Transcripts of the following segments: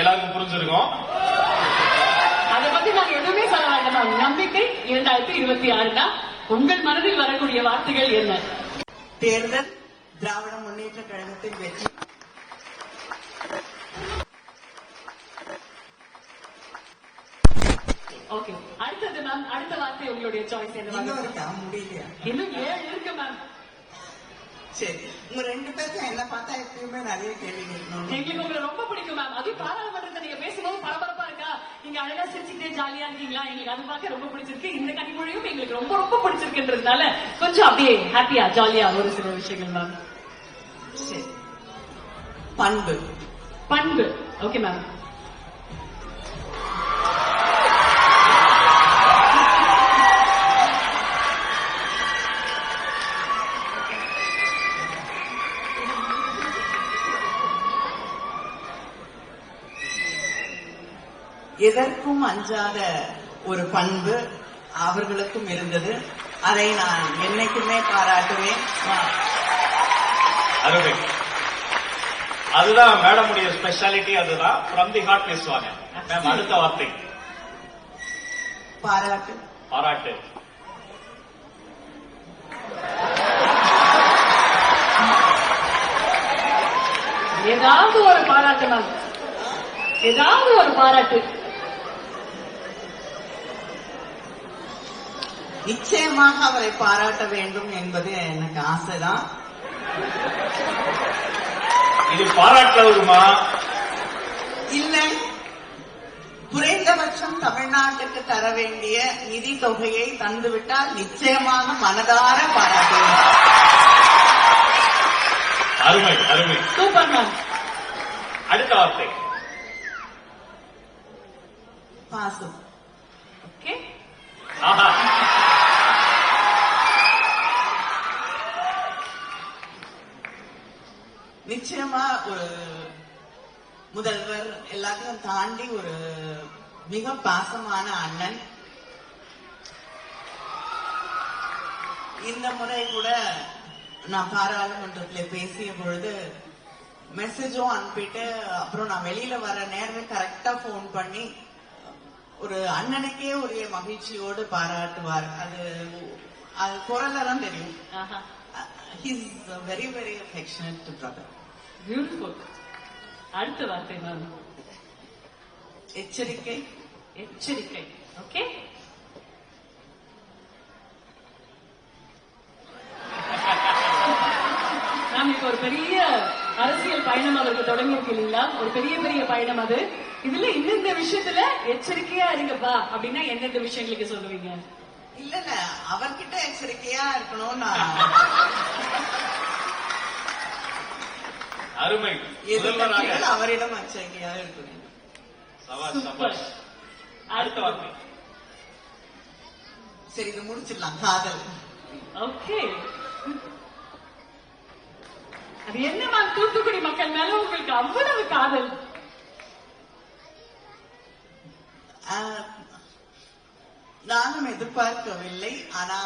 எல்லாருக்கும் புரிஞ்சிருக்கும். அதை பத்தி நாங்க எதுவுமே சொல்ல வேண்டாம். நம்பிக்கை. இரண்டாயிரத்தி இருபத்தி ஆறுனா உங்கள் மனதில் வரக்கூடிய வார்த்தைகள் என்ன? தேர்தல் திராவிட முன்னேற்ற கழகத்தின் வெற்றி. ஓகே அடுத்தது மேம் அடுத்த வார்த்தை உங்களுடைய சாய்ஸ் இன்னும் என்ன இன்னும் ஏழு இருக்கு மேம் உங்க ரெண்டு பேருக்கும் என்ன பார்த்தா எப்பயுமே நிறைய கேள்வி கேட்கணும். எங்களுக்கு உங்களை ரொம்ப பிடிக்கும் மேம் அதுவும் பாராளுமன்றத்தை நீங்க பேசும்போது பரபரப்பா இருக்கா? நீங்க அழகா சிரிச்சுட்டே ஜாலியா இருக்கீங்களா? எங்களுக்கு அது பார்க்க ரொம்ப பிடிச்சிருக்கு. இந்த கனிமொழியும் எங்களுக்கு ரொம்ப ரொம்ப பிடிச்சிருக்குன்றதுனால கொஞ்சம் அப்படியே ஹாப்பியா ஜாலியா ஒரு சில விஷயங்கள் மேம் பண்பு. பண்பு. ஓகே மேம் எதற்கும் அஞ்சாத ஒரு பண்பு அவர்களுக்கும் இருந்தது. அதை நான் என்னைக்குமே பாராட்டுவேன். அருமை. அதுதான் மேடமுடைய ஸ்பெஷாலிட்டி அதுதான் ஃப்ரம் தி ஹார்ட் பேசுவாங்க மேம் அடுத்த வார்த்தை. பாராட்டு. பாராட்டு. ஏதாவது ஒரு பாராட்டு மேம் ஏதாவது ஒரு பாராட்டு. நிச்சயமாக அவரை பாராட்ட வேண்டும் என்பது எனக்கு ஆசைதான். இது பாராட்டுல வருமா இல்லை. குறைந்தபட்சம் தமிழ்நாட்டுக்கு தர வேண்டிய நிதி தொகையை தந்துவிட்டால் நிச்சயமாக மனதார பாராட்டுவேன். அருமை அருமை. Super ma'am. அடுத்த வார்த்தை. பாசம் ஓகே. ஆஹா. ஒரு முதல்வர் எல்லாத்தையும் தாண்டி ஒரு மிக பாசமான அண்ணன். இந்த முறை கூட நான் பாராளுமன்றத்துல பேசிய பொழுது மெசேஜும் அனுப்பிட்டு அப்புறம் நான் வெளியில வர நேரமே கரெக்டா ஃபோன் பண்ணி ஒரு அண்ணனுக்கே உரிய மகிழ்ச்சியோடு பாராட்டுவார். அது அது குரல்ல தான் தெரியும். His very very affectionate brother beautiful அடுத்த வார்த்தை மேம் எச்சரிக்கை. எச்சரிக்கை. ஓகே மேம் இப்போ ஒரு பெரிய அரசியல் பயணம் அவருக்கு தொடங்கி இருக்கு இல்லைங்களா? ஒரு பெரிய பெரிய பயணம் அது. இதுல இந்த விஷயத்துல எச்சரிக்கையா இருங்கப்பா அப்படின்னா எந்தெந்த விஷயங்களுக்கு சொல்லுவீங்க? இல்ல இல்ல. அவர்கிட்ட எச்சரிக்கையா இருக்கணும் நான் அருமை. அவரிடம் அடுத்த வார்த்தை. சரி இது முடிச்சிடலாம். காதல். ஓகே. அது என்ன மேம்? தூத்துக்குடி மக்கள் மேல உங்களுக்கு அவ்வளவு காதல்? நானும் எதிர்பார்க்கவில்லை. ஆனா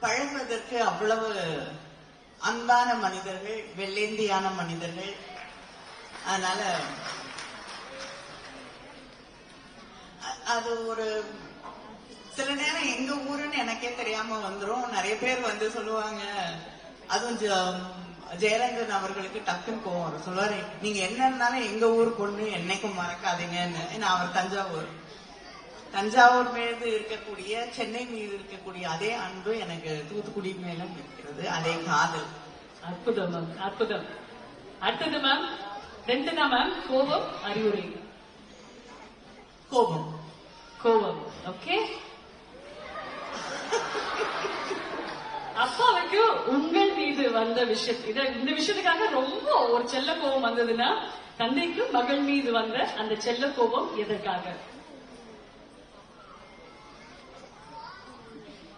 பழகுவதற்கு அவ்வளவு அன்பான மனிதர்கள் வெள்ளேந்தியான மனிதர்கள். அதனால அது ஒரு சில நேரம் எங்க ஊருன்னு எனக்கே தெரியாம வந்துரும். நிறைய பேர் வந்து சொல்லுவாங்க அதுவும் ஜ- ஜெயலலிதன் அவர்களுக்கு டக்குன்னு கோவம் வரும். சொல்லுவாரு நீங்க என்ன இருந்தாலும் எங்க ஊர் பொண்ணு என்னைக்கும் மறக்காதீங்கன்னு. ஏன்னா அவர் தஞ்சாவூர். தஞ்சாவூர் மீது இருக்கக்கூடிய சென்னை மீது இருக்கக்கூடிய அதே அன்பு எனக்கு தூத்துக்குடி மேலும் இருக்கிறது அதே காதல். அற்புதம் மேம் அற்புதம். அடுத்தது மேம் ரெண்டு தான் மேம் கோபம் அறிவுரை. கோபம். கோபம் ஓகே அப்பாவுக்கு உங்கள் மீது வந்த விஷயம் இத இந்த விஷயத்துக்காக ரொம்ப ஒரு செல்ல கோபம் வந்ததுன்னா தந்தைக்கு மகள் மீது வந்த அந்த செல்ல கோபம் எதற்காக?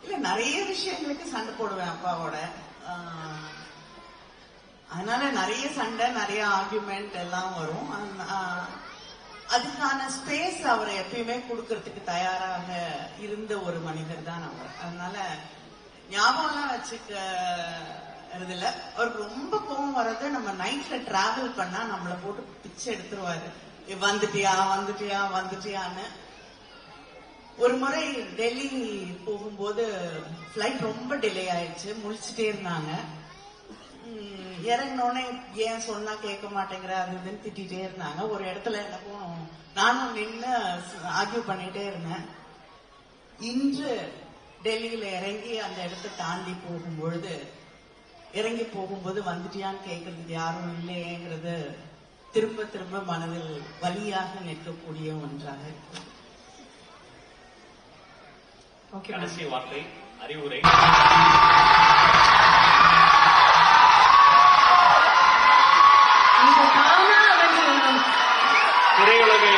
இல்ல நிறைய விஷயங்களுக்கு சண்டை போடுவேன் அப்பாவோட. அதனால நிறைய சண்டை நிறைய ஆர்குமெண்ட் எல்லாம் வரும். அதுக்கான ஸ்பேஸ் அவர் எப்பயுமே கொடுக்கறதுக்கு தயாராக இருந்த ஒரு மனிதர் தான் அவர். அதனால ஞாபகம்லாம் வச்சுக்க இதுல அவருக்கு ரொம்ப கோபம் வர்றது நம்ம நைட்ல டிராவல் பண்ணா நம்மளை போட்டு பிச்சை எடுத்துருவாரு. வந்துட்டியா வந்துட்டியா வந்துட்டியான்னு. ஒரு முறை டெல்லி போகும்போது ஃப்ளைட் ரொம்ப டிலே ஆயிடுச்சு. முழிச்சிட்டே இருந்தாங்க. இறங்கினோடனே ஏன் சொன்னா கேட்க மாட்டேங்கிற அது இதுன்னு திட்டிட்டே இருந்தாங்க. ஒரு இடத்துல எனக்கும் நானும் நின்று ஆர்கியூ பண்ணிட்டே இருந்தேன். இன்று டெல்லியில இறங்கி அந்த இடத்த தாண்டி போகும்பொழுது இறங்கி போகும்போது வந்துட்டியான்னு கேட்கறதுக்கு யாரும் இல்லையேங்கிறது திரும்ப திரும்ப மனதில் வலியாக நிற்கக்கூடிய ஒன்றாக இருக்கு. கடைசி வார்த்தை அறிவுரை. திரையுலகை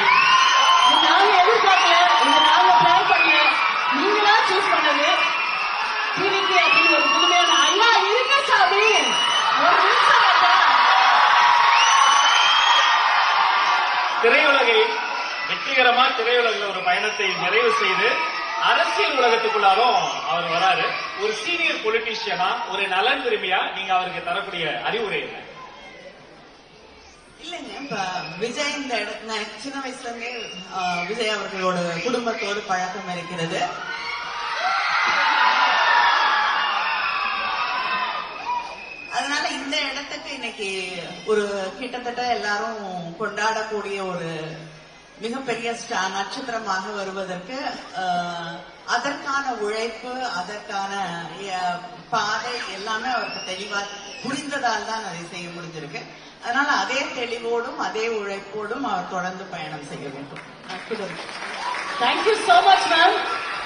நாங்க எதிர்பார்க்கல. இது நாங்க பிளான் பண்ணல. நீங்களா சூஸ் பண்ணது? டிவிக்கு அப்படின்னு ஒரு புதுமையான ஐயா இருங்க சாமி. ஒரு நிமிஷம் ஐயா. திரையுலகை வெற்றிகரமா திரையுலகில் ஒரு பயணத்தை நிறைவு செய்து அரசியல் உலகத்துக்குள்ளாலும் அவர் வராரு. ஒரு சீனியர் பொலிட்டீஷியனா ஒரு நலன் விரும்பியா நீங்க அவருக்கு தரக்கூடிய அறிவுரை என்ன? இல்லைங்க இப்ப விஜய் இந்த இடத்துல நான் சின்ன வயசுல இருந்தே விஜய் அவர்களோட குடும்பத்தோடு பழக்கம் இருக்கிறது. அதனால இந்த இடத்துக்கு இன்னைக்கு ஒரு கிட்டத்தட்ட எல்லாரும் கொண்டாடக்கூடிய ஒரு மிகப்பெரிய ஸ்டா நட்சத்திரமாக வருவதற்கு அதற்கான உழைப்பு அதற்கான பாதை எல்லாமே அவருக்கு தெளிவா புரிந்ததால் தான் அதை செய்ய முடிஞ்சிருக்கு அதனால அதே தெளிவோடும் அதே உழைப்போடும் அவர் தொடர்ந்து பயணம் செய்ய வேண்டும் தேங்க்யூ சோ மச் மேம்.